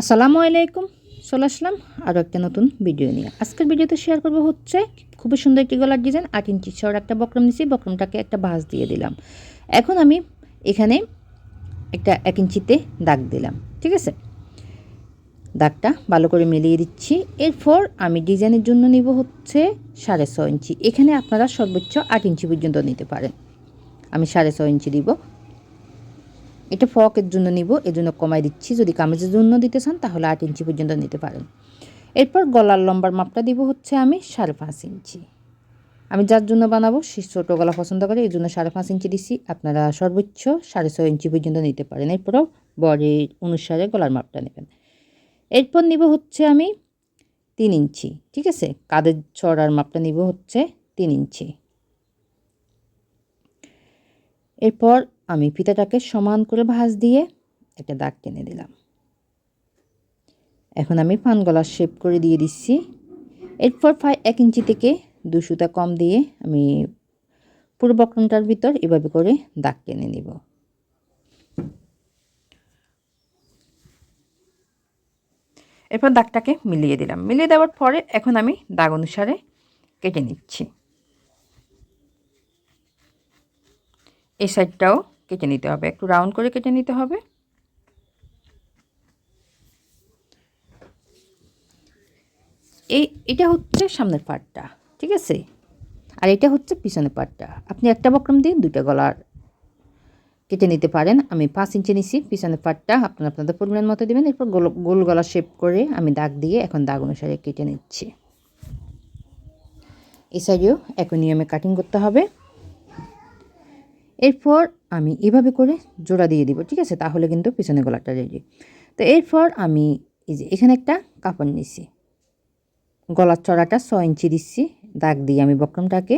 আসসালামু আলাইকুম, চলে আসলাম আরও একটা নতুন ভিডিও নিয়ে। আজকের ভিডিওতে শেয়ার করব হচ্ছে খুবই সুন্দর একটি গলার ডিজাইন আট ইঞ্চি ছড় একটা বক্রম নিছি, বক্রমটাকে একটা ভাঁজ দিয়ে দিলাম। এখন আমি এখানে একটা এক ইঞ্চিতে দাগ দিলাম, ঠিক আছে? দাগটা ভালো করে মিলিয়ে দিচ্ছি। এরপর আমি ডিজাইনের জন্য নিব হচ্ছে সাড়ে ছ ইঞ্চি। এখানে আপনারা সর্বোচ্চ আট ইঞ্চি পর্যন্ত নিতে পারেন। আমি সাড়ে ছ ইঞ্চি দিব। এটা ফ্রকের জন্য নিব, এর জন্য কমাই দিচ্ছি। যদি কামিজের জন্য দিতে চান, তাহলে আট ইঞ্চি পর্যন্ত নিতে পারেন। এরপর গলার লম্বার মাপটা দিব হচ্ছে আমি সাড়ে পাঁচ ইঞ্চি। আমি যার জন্য বানাবো, সে ছোটো গলা পছন্দ করে এই জন্য সাড়ে পাঁচ ইঞ্চি দিচ্ছি আপনারা সর্বোচ্চ সাড়ে ছয় ইঞ্চি পর্যন্ত নিতে পারেন। এরপরও বডির অনুসারে গলার মাপটা নেবেন। এরপর নিব হচ্ছে আমি তিন ইঞ্চি, ঠিক আছে? কাদের চড়ার মাপটা নিব হচ্ছে তিন ইঞ্চি। এরপর আমি ফিতাটাকে সমান করে ভাঁজ দিয়ে একটা দাগ টেনে দিলাম। এখন আমি পান গলার শেপ করে দিয়ে দিচ্ছি। এরপর ফাই এক ইঞ্চি থেকে দু সুতা কম দিয়ে আমি পুরো বক্রমটার ভিতর এভাবে করে দাগ টেনে নিব। এরপর দাগটাকে মিলিয়ে দিলাম। মিলিয়ে দেওয়ার পরে এখন আমি দাগ অনুসারে কেটে নিচ্ছি। এই সাইডটাও কেটে নিতে হবে। একটু রাউন্ড করে কেটে নিতে হবে। এই, এটা হচ্ছে সামনের পাটটা, ঠিক আছে? আর এটা হচ্ছে পিছনের পাটটা। আপনি একটা বক্রম দিয়ে দুইটা গলার কেটে নিতে পারেন। আমি পাঁচ ইঞ্চি নিছি, পিছনের পাটটা আপনারা আপনাদের পরিমাণ মতো দেবেন। এরপর গোল গোল গলা শেপ করে আমি দাগ দিয়ে এখন দাগ অনুসারে কেটে নিচ্ছি। এই সাইডেও একই নিয়মে কাটিং করতে হবে। এরপর আমি এভাবে করে জোড়া দিয়ে দিব, ঠিক আছে? তাহলে কিন্তু পিছনে গলাটা রেডি। তো এরপর আমি এই যে এখানে একটা কাপড় নিছি। গলার চড়াটা ছ ইঞ্চি দিচ্ছি, দাগ দিয়ে আমি বক্রমটাকে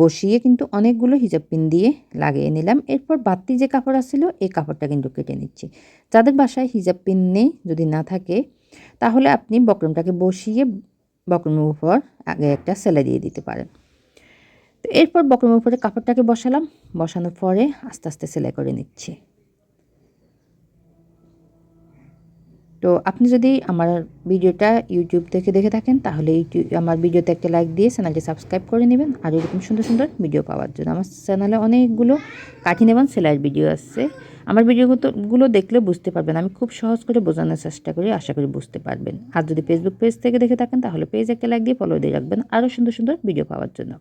বসিয়ে কিন্তু অনেকগুলো হিজাব পিন দিয়ে লাগিয়ে নিলাম। এরপর বাড়তি যে কাপড় আসছিল এই কাপড়টা কিন্তু কেটে নিচ্ছি। যাদের বাসায় হিজাব পিন নেই, যদি না থাকে, তাহলে আপনি বক্রমটাকে বসিয়ে বক্রমের উপর আগে একটা সেলাই দিয়ে দিতে পারেন। তো এরপর বক্রমের উপরে কাপড়টাকে বসালাম। বসানোর পরে আস্তে আস্তে সেলাই করে নিচ্ছি। তো আপনি যদি আমার ভিডিওটা ইউটিউব থেকে দেখে থাকেন, তাহলে ইউটিউব আমার ভিডিওতে একটা লাইক দিয়ে চ্যানেলটি সাবস্ক্রাইব করে নেবেন। আর এরকম সুন্দর সুন্দর ভিডিও পাওয়ার জন্য আমার চ্যানেলে অনেকগুলো কাঠিন এবং সেলাইয়ের ভিডিও আছে। আমার ভিডিওগুলো দেখলে বুঝতে পারবেন। আমি খুব সহজ করে বোঝানোর চেষ্টা করি, আশা করি বুঝতে পারবেন। আর যদি ফেসবুক পেজ থেকে দেখে থাকেন, তাহলে পেজ একটা লাইক দিয়ে ফলো দিয়ে রাখবেন। আরও সুন্দর সুন্দর ভিডিও পাওয়ার জন্য।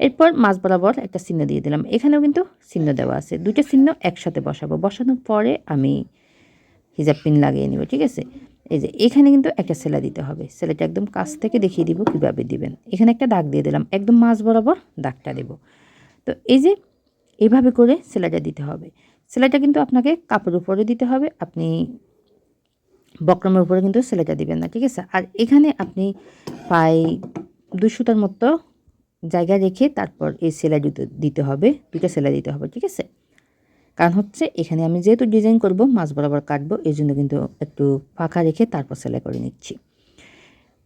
এরপর মাছ বরাবর একটা চিহ্ন দিয়ে দিলাম। এখানেও কিন্তু চিহ্ন দেওয়া আছে। দুইটা চিহ্ন একসাথে বসাবো। বসানোর পরে আমি হিজাব পিন লাগিয়ে নিব, ঠিক আছে? এই যে, এখানে কিন্তু একটা সেলাই দিতে হবে। সেলাইটা একদম কাছ থেকে দেখিয়ে দিব কীভাবে দিবেন। এখানে একটা দাগ দিয়ে দিলাম। একদম মাছ বরাবর দাগটা দেব। তো এই যে এইভাবে করে সেলাইটা দিতে হবে। সেলাইটা কিন্তু আপনাকে কাপড়ের উপরে দিতে হবে। আপনি বক্রমের উপরে কিন্তু সেলাইটা দিবেন না, ঠিক আছে? আর এখানে আপনি প্রায় দুশোটার মতো জায়গা রেখে তারপর এই সেলাই দিতে হবে দুইটা সেলাই দিতে হবে, ঠিক আছে? কারণ হচ্ছে এখানে আমি যেহেতু ডিজাইন করব, মাছ বরাবর কাটবো এই জন্য কিন্তু একটু ফাঁকা রেখে তারপর সেলাই করে নিচ্ছি।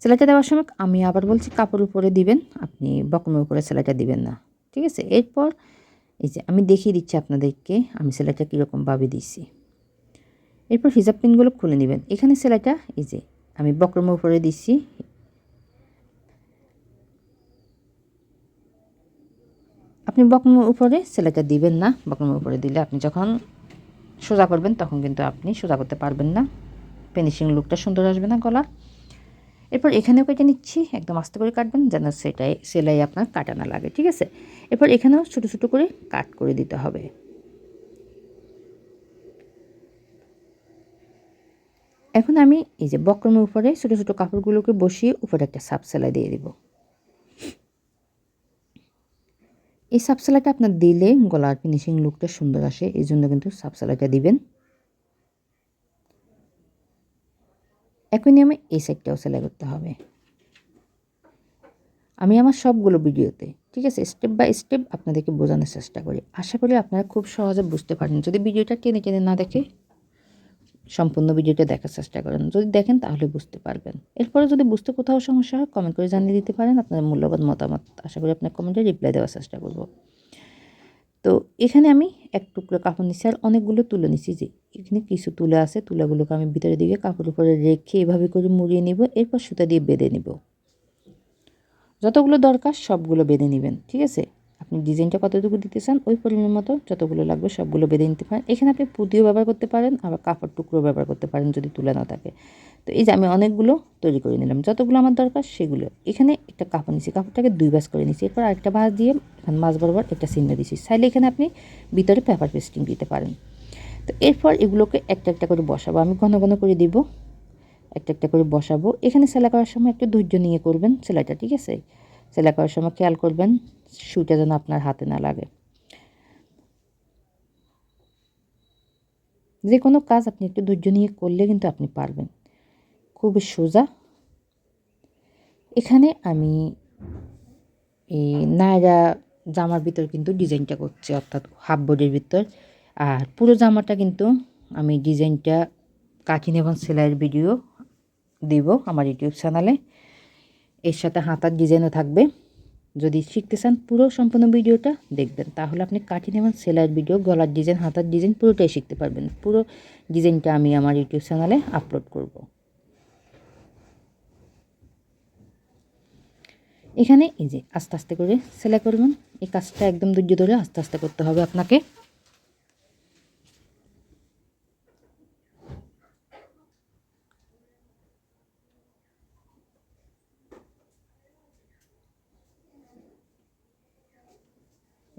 সেলাইটা দেওয়ার সময় আমি আবার বলছি, কাপড় উপরে দিবেন, আপনি বকমের উপরে সেলাইটা দিবেন না। ঠিক আছে? এরপর এই যে আমি দেখিয়ে দিচ্ছি আপনাদেরকে, আমি সেলাইটা কীরকমভাবে দিচ্ছি এরপর হিজাব পিনগুলো খুলে নেবেন। এখানে সেলাইটা, এই যে আমি বক্রমের উপরে দিচ্ছি আপনি বকমের উপরে সেলাইটা দিবেন না। বকমের উপরে দিলে আপনি যখন সোজা করবেন, তখন কিন্তু আপনি সোজা করতে পারবেন না। ফিনিশিং লুকটা সুন্দর আসবে না গলা এরপর এখানেও কেটে নিচ্ছি, একদম আস্তে করে কাটবেন যেন সেটাই, সেলাই আপনার কাটা না লাগে, ঠিক আছে? এরপর এখানেও ছোটো ছোটো করে কাট করে দিতে হবে। এখন আমি এই যে বক্রমের উপরে ছোটো ছোটো কাপড়গুলোকে বসিয়ে উপরে একটা সাপ সেলাই দিয়ে দিব। এই সাবসালাইটা আপনার দিলে গলার ফিনিশিং লুকটা সুন্দর আসে, এই জন্য কিন্তু সাবসালাইটা দিবেন। একই নিয়মে এই সাইডটাও সেলাই করতে হবে। আমি আমার সবগুলো ভিডিওতে, ঠিক আছে স্টেপ বাই স্টেপ আপনাদেরকে বোঝানোর চেষ্টা করি। আশা করি আপনারা খুব সহজে বুঝতে পারেন যদি ভিডিওটা টেনে টেনে না দেখে সম্পূর্ণ ভিডিওটা দেখার চেষ্টা করেন। যদি দেখেন তাহলে বুঝতে পারবেন। এরপরে যদি বুঝতে কোথাও সমস্যা হয় কমেন্ট করে জানিয়ে দিতে পারেন। আপনার মূল্যবান মতামত, আশা করি আপনার কমেন্টে রিপ্লাই দেওয়ার চেষ্টা করব। তো এখানে আমি এক টুকরো কাপড় নিচ্ছি আর অনেকগুলো তুলে নিচ্ছি যে, এখানে কিছু তুলা আছে, তুলাগুলোকে আমি ভিতরে দিকে কাপড় উপরে রেখে এভাবে করে মুড়িয়ে নিব, এরপর সুতা দিয়ে বেঁধে নিব। যতগুলো দরকার সবগুলো বেঁধে নেবেন, ঠিক আছে? আপনি ডিজাইনটা কতটুকু দিতে চান ওই পরিমাণ মতো যতগুলো লাগবে সবগুলো বেঁধে নিতে পারেন। এখানে আপনি পুঁতিও ব্যবহার করতে পারেন, আবার কাপড় টুকরো ব্যবহার করতে পারেন যদি তুলে না থাকে। তো এই যে আমি অনেকগুলো তৈরি করে নিলাম, যতগুলো আমার দরকার সেগুলো। এখানে একটা কাপড় নিচ্ছি কাপড়টাকে দুই বাস করে নিচ্ছি এরপর আরেকটা ভাঁজ দিয়ে এখানে মাছ বরাবর একটা চিহ্ন দিচ্ছি চাইলে এখানে আপনি ভিতরে পেপার পেস্টিং দিতে পারেন। তো এরপর এগুলোকে একটা একটা করে বসাবো। আমি ঘন ঘন করে দিব, একটা একটা করে বসাবো। এখানে সেলাই করার সময় একটু ধৈর্য নিয়ে করবেন সেলাইটা, ঠিক আছে? সেলাই করার সময় খেয়াল করবেন সুইটা যেন আপনার হাতে না লাগে। যে কোনো কাজ আপনি একটু ধৈর্য নিয়ে করলে কিন্তু আপনি পারবেন। খুবই সোজা। এখানে আমি এই নায়রা জামার ভিতর কিন্তু ডিজাইনটা করছি, অর্থাৎ হাফ বডির ভিতর। আর পুরো জামাটা কিন্তু আমি ডিজাইনটা কাটিং এবং সেলাইয়ের ভিডিও দিব আমার ইউটিউব চ্যানেলে। এর সাথে হাতার ডিজাইনও থাকবে। যদি শিখতে চান পুরো সম্পূর্ণ ভিডিওটা দেখবেন, তাহলে আপনি কাটিং এবং সেলাইয়ের ভিডিও গলার ডিজাইন হাতার ডিজাইন পুরোটাই শিখতে পারবেন। পুরো ডিজাইনটা আমি আমার ইউটিউব চ্যানেলে আপলোড করব। এখানে এই যে আস্তে আস্তে করে সেলাই করবেন, এই কাজটা একদম ধৈর্য ধরে আস্তে আস্তে করতে হবে আপনাকে।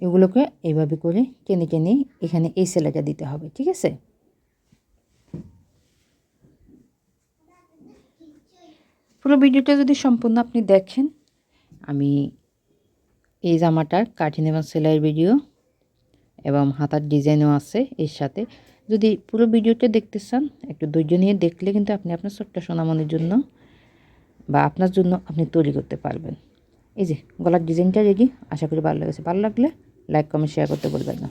এগুলোকে এইভাবে করে টেনে টেনে এখানে এই সেলাইটা দিতে হবে, ঠিক আছে? পুরো ভিডিওটা যদি সম্পূর্ণ আপনি দেখেন, আমি এই জামাটার কাঠিন এবং সেলাইয়ের ভিডিও এবং হাতার ডিজাইনও আছে এর সাথে। যদি পুরো ভিডিওটা দেখতে চান, একটু ধৈর্য নিয়ে দেখলে কিন্তু আপনি আপনার ছোট্ট সোনামনির জন্য বা আপনার জন্য আপনি তৈরি করতে পারবেন। এই যে গলার ডিজাইনটা রেডি, আশা করি ভালো লেগেছে। ভালো লাগলে লাইক কমেন্ট শেয়ার করতে বলবেন না